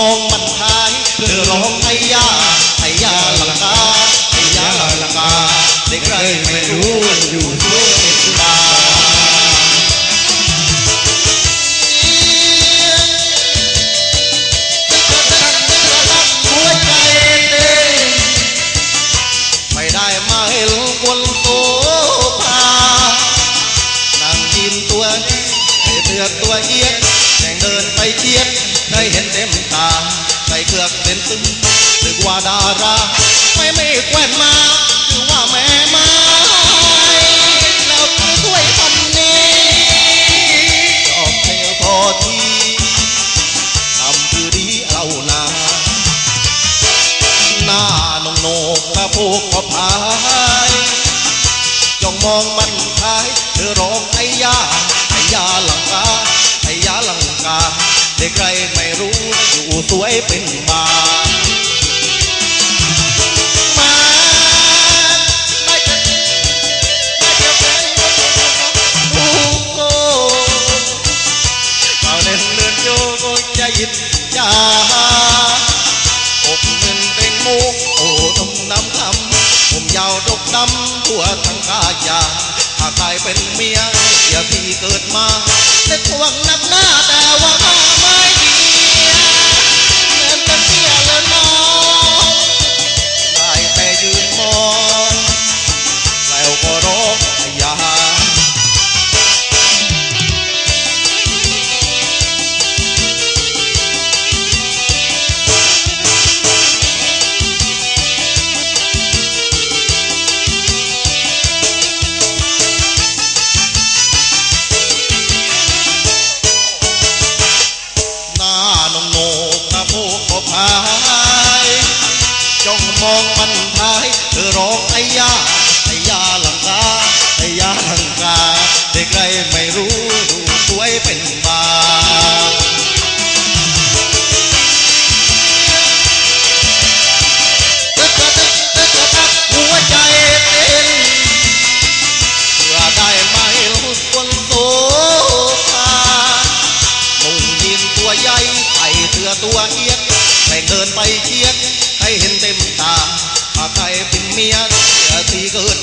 กก็พายจ้องมองมันทายเธอร้องไอ้ยาไอ้ยาลังกาไอ้ยาลังกาเด็กไรไม่รู้อยู่ด้วยตาหัวใจเต้นไม่ได้มาเห็นคนโตพานางยินตัวนี้ให้เตือกตัวเอียดแข่งเดินไปเชียด ได้เห็นเต็มตาใส่เครือกเป็นตึ้งนึกว่าดารา ไม่ไม่แควนมาคือว่าแม่ไม้แล้วคือถ้วยพันนี้จอบเพลงพอทีทำคือดีเอานาหน้าหนงโหนกตะโพกก็พายจ้องมองมันทายเธอร้องไอ้ยาไอ้ยาลังกาไอ้ยาลังกา เด็กใครไม่รู้อยู่สวยเป็นบามาได้เจอได้เจอแฟนผู้โกเอาเดินเดินโยกใจยิดยาอกเงินเป็นมุกโอ้ต้มน้ำคำผมยาวดกดำทั่วทั้งกายาหากใครเป็นเมียอย่าพี่เกิดมาเล็กวังนักหน้าแต่ว่า มองมันทายเธอร้องไอ้ยาไอ้ยาหลังกาไอ้ยาลังกาเด็กไรไม่รู้ดูสวยเป็นบาตึกกะตึกตึกกะตักหัวใจเต้นเพื่อได้ไม่รู้คนโตพานุ่งยีนตัวใหญ่ใส่เทือตัวเอียดแต่เดินไปเชียด เห็นเต็มตาถ้าใครเป็นเมียเสียทีเกิด